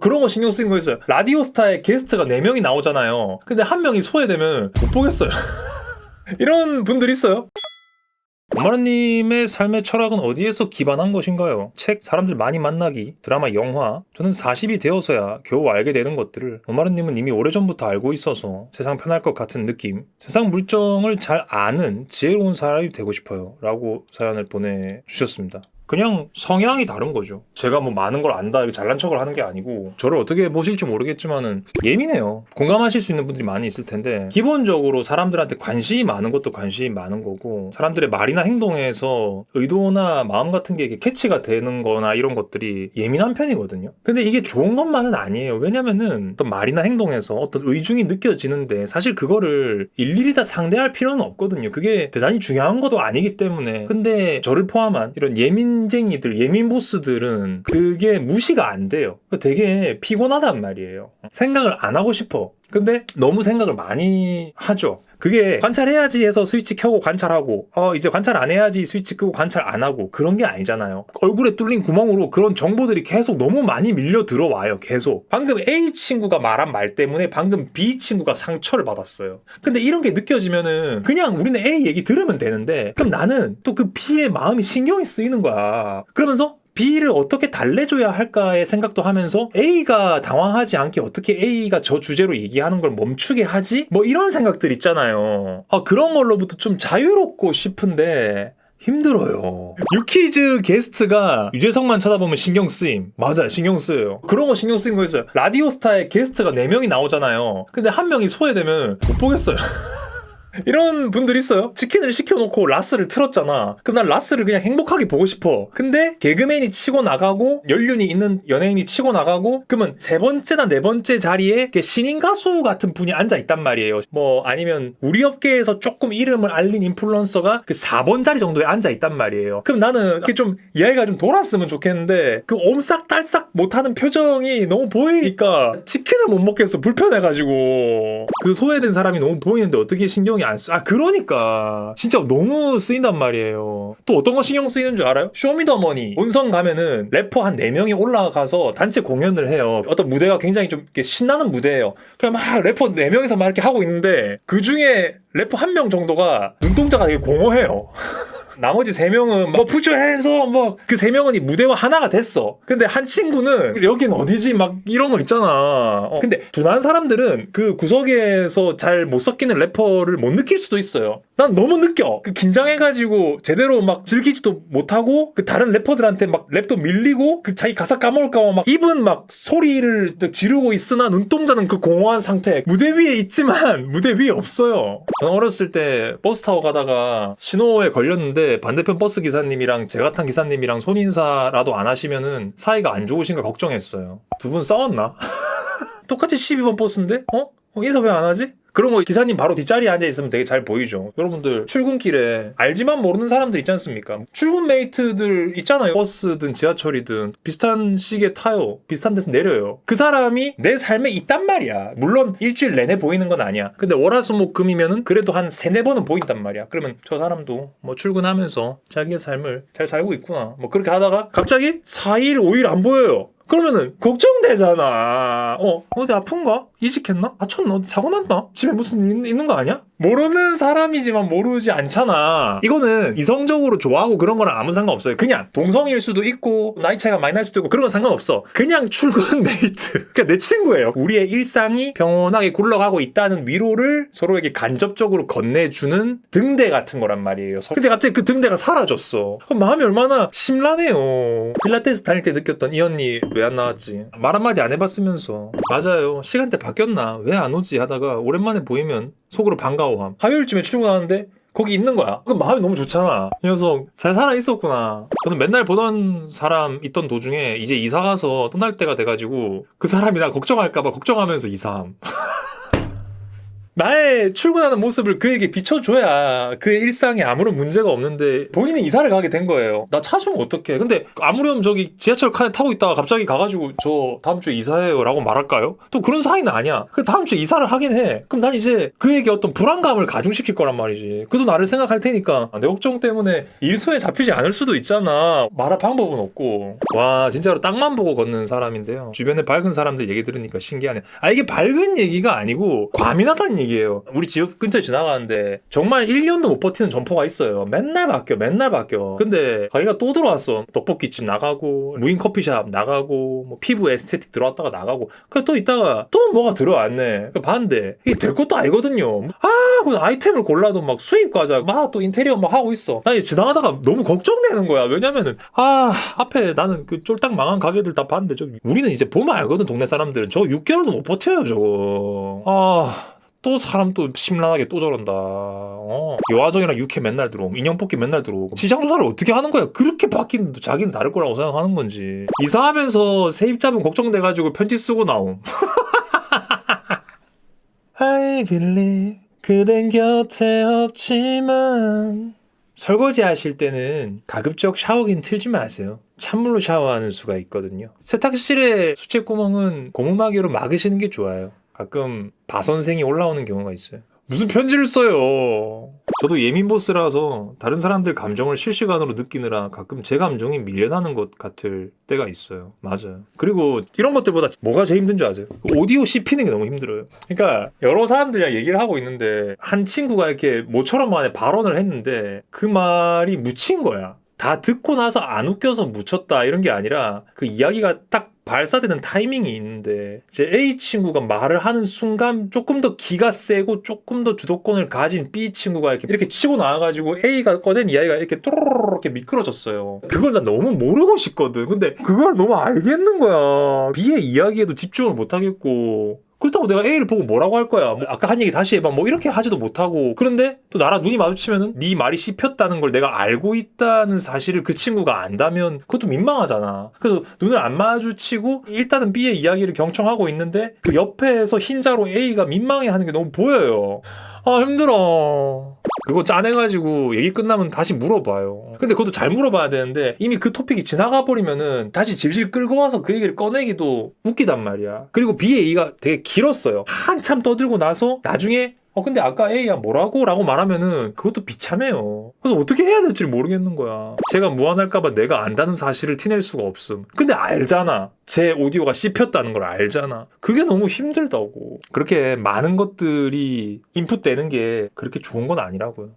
그런 거 신경 쓰인 거 있어요. 라디오스타에 게스트가 4명이 나오잖아요. 근데 한 명이 소외되면 못 보겠어요. 이런 분들 있어요. 오마르님의 삶의 철학은 어디에서 기반한 것인가요? 책, 사람들 많이 만나기, 드라마, 영화. 저는 40이 되어서야 겨우 알게 되는 것들을 오마르님은 이미 오래전부터 알고 있어서 세상 편할 것 같은 느낌. 세상 물정을 잘 아는 지혜로운 사람이 되고 싶어요. 라고 사연을 보내주셨습니다. 그냥 성향이 다른 거죠. 제가 뭐 많은 걸 안다, 잘난 척을 하는 게 아니고, 저를 어떻게 보실지 모르겠지만은, 예민해요. 공감하실 수 있는 분들이 많이 있을 텐데, 기본적으로 사람들한테 관심이 많은 것도 관심이 많은 거고, 사람들의 말이나 행동에서 의도나 마음 같은 게 이렇게 캐치가 되는 거나 이런 것들이 예민한 편이거든요. 근데 이게 좋은 것만은 아니에요. 왜냐면은, 어떤 말이나 행동에서 어떤 의중이 느껴지는데, 사실 그거를 일일이 다 상대할 필요는 없거든요. 그게 대단히 중요한 것도 아니기 때문에. 근데 저를 포함한 이런 예민 쟁이들, 예민 보스들은 그게 무시가 안 돼요. 되게 피곤하단 말이에요. 생각을 안 하고 싶어. 근데 너무 생각을 많이 하죠. 그게 관찰해야지 해서 스위치 켜고 관찰하고, 어, 이제 관찰 안 해야지 스위치 끄고 관찰 안 하고, 그런 게 아니잖아요. 얼굴에 뚫린 구멍으로 그런 정보들이 계속 너무 많이 밀려 들어와요, 계속. 방금 A 친구가 말한 말 때문에 방금 B 친구가 상처를 받았어요. 근데 이런 게 느껴지면은 그냥 우리는 A 얘기 들으면 되는데, 그럼 나는 또 그 B의 마음이 신경이 쓰이는 거야. 그러면서 B를 어떻게 달래줘야 할까의 생각도 하면서 A가 당황하지 않게 어떻게 A가 저 주제로 얘기하는 걸 멈추게 하지? 뭐 이런 생각들 있잖아요. 아, 그런 걸로부터 좀 자유롭고 싶은데 힘들어요. 유키즈 게스트가 유재석만 쳐다보면 신경 쓰임. 맞아요. 신경 쓰여요. 그런 거 신경 쓰인 거 있어요. 라디오스타에 게스트가 4명이 나오잖아요. 근데 한 명이 소외되면 못 보겠어요. 이런 분들 있어요. 치킨을 시켜놓고 라스를 틀었잖아. 그럼 난 라스를 그냥 행복하게 보고 싶어. 근데 개그맨이 치고 나가고 연륜이 있는 연예인이 치고 나가고 그러면 세 번째나 네 번째 자리에 신인 가수 같은 분이 앉아 있단 말이에요. 뭐 아니면 우리 업계에서 조금 이름을 알린 인플루언서가 그 4번 자리 정도에 앉아 있단 말이에요. 그럼 나는 이렇게 좀 이야기가 좀 돌았으면 좋겠는데 그 옴싹달싹 못하는 표정이 너무 보이니까 치킨을 못 먹겠어. 불편해가지고 그 소외된 사람이 너무 보이는데 어떻게 신경이 안 쓰? 아 그러니까 진짜 너무 쓰인단 말이에요. 또 어떤 거 신경 쓰이는 줄 알아요? 쇼미더머니 본선 가면은 래퍼 한 4명이 올라가서 단체 공연을 해요. 어떤 무대가 굉장히 좀 이렇게 신나는 무대예요. 그냥 막 래퍼 4명이서 막 이렇게 하고 있는데 그 중에 래퍼 한 명 정도가 눈동자가 되게 공허해요. 나머지 세 명은 뭐 부처해서 뭐 그 세 명은 이 무대와 하나가 됐어. 근데 한 친구는 여긴 어디지 막 이런 거 있잖아. 어. 근데 둔한 사람들은 그 구석에서 잘 못 섞이는 래퍼를 못 느낄 수도 있어요. 난 너무 느껴. 그 긴장해가지고 제대로 막 즐기지도 못하고 그 다른 래퍼들한테 막 랩도 밀리고 그 자기 가사 까먹을까봐 막 입은 막 소리를 또 지르고 있으나 눈동자는 그 공허한 상태. 무대 위에 있지만 무대 위에 없어요. 저는 어렸을 때 버스 타고 가다가 신호에 걸렸는데 반대편 버스 기사님이랑 제가 탄 기사님이랑 손인사라도 안 하시면은 사이가 안 좋으신가 걱정했어요. 두 분 싸웠나? 똑같이 12번 버스인데? 어? 어, 인사 왜 안 하지? 그런 거 기사님 바로 뒷자리에 앉아 있으면 되게 잘 보이죠. 여러분들 출근길에 알지만 모르는 사람들 있지 않습니까? 출근 메이트들 있잖아요. 버스든 지하철이든 비슷한 시기에 타요. 비슷한 데서 내려요. 그 사람이 내 삶에 있단 말이야. 물론 일주일 내내 보이는 건 아니야. 근데 월화수목 금이면은 그래도 한 세네 번은 보인단 말이야. 그러면 저 사람도 뭐 출근하면서 자기의 삶을 잘 살고 있구나. 뭐 그렇게 하다가 갑자기 4일, 5일 안 보여요. 그러면은 걱정되잖아. 어 어디 아픈가? 이직했나? 다쳤나? 어디 사고 났나? 집에 무슨 일 있는 거 아니야? 모르는 사람이지만 모르지 않잖아. 이거는 이성적으로 좋아하고 그런 거랑 아무 상관없어요. 그냥 동성일 수도 있고 나이 차이가 많이 날 수도 있고 그런 건 상관없어. 그냥 출근 메이트. 그냥 내 친구예요. 우리의 일상이 평온하게 굴러가고 있다는 위로를 서로에게 간접적으로 건네주는 등대 같은 거란 말이에요. 근데 갑자기 그 등대가 사라졌어. 그럼 마음이 얼마나 심란해요. 필라테스 다닐 때 느꼈던 이 언니 왜 안 나왔지? 말 한마디 안 해봤으면서 맞아요. 시간대 바 뀌었나? 왜 안 오지? 하다가 오랜만에 보이면 속으로 반가워함. 화요일쯤에 출근하는데 거기 있는 거야. 그 마음이 너무 좋잖아. 이 녀석 잘 살아 있었구나. 저는 맨날 보던 사람 있던 도중에 이제 이사 가서 떠날 때가 돼가지고 그 사람이 나 걱정할까봐 걱정하면서 이사함. 나의 출근하는 모습을 그에게 비춰줘야 그의 일상에 아무런 문제가 없는데 본인이 이사를 가게 된 거예요. 나 찾으면 어떡해. 근데 아무렴 저기 지하철 칸에 타고 있다가 갑자기 가가지고 저 다음 주에 이사해요 라고 말할까요? 또 그런 사이는 아니야. 그 다음 주에 이사를 하긴 해. 그럼 난 이제 그에게 어떤 불안감을 가중시킬 거란 말이지. 그도 나를 생각할 테니까 내 걱정 때문에 일소에 잡히지 않을 수도 있잖아. 말할 방법은 없고. 와 진짜로 땅만 보고 걷는 사람인데요. 주변에 밝은 사람들 얘기 들으니까 신기하네. 아 이게 밝은 얘기가 아니고 과민하다는 얘기 예요. 우리 집 근처 지나가는데 정말 1년도 못 버티는 점포가 있어요. 맨날 바뀌어, 맨날 바뀌어. 근데 자기가 또 들어왔어. 떡볶이집 나가고 무인 커피숍 나가고 뭐 피부 에스테틱 들어왔다가 나가고 그또 있다가 또 뭐가 들어왔네. 그 봤는데 이게 될 것도 아니거든요. 아, 그 아이템을 골라도 막 수입 과자 막 또 인테리어 막 하고 있어. 나 이제 지나가다가 너무 걱정되는 거야. 왜냐면은 아 앞에 나는 그 쫄딱 망한 가게들 다 봤는데 좀 우리는 이제 보면 알거든 동네 사람들은 저 6개월도 못 버텨요 저거. 아. 또 사람 또 심란하게 또 저런다. 어. 여화정이랑 육회 맨날 들어오고 인형 뽑기 맨날 들어오고 시장 조사를 어떻게 하는 거야? 그렇게 바뀌는데 자기는 다를 거라고 생각하는 건지. 이사하면서 세입자분 걱정돼가지고 편지 쓰고 나옴. I believe 그댄 곁에 없지만 설거지 하실 때는 가급적 샤워기는 틀지 마세요. 찬물로 샤워하는 수가 있거든요. 세탁실에 수채구멍은 고무막이로 막으시는 게 좋아요. 가끔 바선생이 올라오는 경우가 있어요. 무슨 편지를 써요. 저도 예민 보스라서 다른 사람들 감정을 실시간으로 느끼느라 가끔 제 감정이 밀려나는 것 같을 때가 있어요. 맞아요. 그리고 이런 것들보다 뭐가 제일 힘든 줄 아세요? 그 오디오 씹히는 게 너무 힘들어요. 그러니까 여러 사람들이랑 얘기를 하고 있는데 한 친구가 이렇게 모처럼 만에 발언을 했는데 그 말이 묻힌 거야. 다 듣고 나서 안 웃겨서 묻혔다 이런 게 아니라 그 이야기가 딱 발사되는 타이밍이 있는데 이제 A 친구가 말을 하는 순간 조금 더 기가 세고 조금 더 주도권을 가진 B 친구가 이렇게 이렇게 치고 나와가지고 A가 꺼낸 이야기가 이렇게 또로로로 이렇게 미끄러졌어요. 그걸 나 너무 모르고 싶거든. 근데 그걸 너무 알겠는 거야. B의 이야기에도 집중을 못 하겠고 그렇다고 내가 A를 보고 뭐라고 할 거야? 뭐 아까 한 얘기 다시 해봐. 뭐 이렇게 하지도 못하고. 그런데 또 나랑 눈이 마주치면은 네 말이 씹혔다는 걸 내가 알고 있다는 사실을 그 친구가 안다면 그것도 민망하잖아. 그래서 눈을 안 마주치고 일단은 B의 이야기를 경청하고 있는데 그 옆에서 흰자로 A가 민망해 하는 게 너무 보여요. 아 힘들어. 그거 짜내가지고 얘기 끝나면 다시 물어봐요. 근데 그것도 잘 물어봐야 되는데 이미 그 토픽이 지나가 버리면은 다시 질질 끌고 와서 그 얘기를 꺼내기도 웃기단 말이야. 그리고 B의 얘기가 되게 길었어요. 한참 떠들고 나서 나중에 어 근데 아까 A야 뭐라고? 라고 말하면은 그것도 비참해요. 그래서 어떻게 해야 될지 모르겠는 거야. 제가 무안할까봐 내가 안다는 사실을 티낼 수가 없음. 근데 알잖아. 제 오디오가 씹혔다는 걸 알잖아. 그게 너무 힘들다고. 그렇게 많은 것들이 인풋되는 게 그렇게 좋은 건 아니라고요.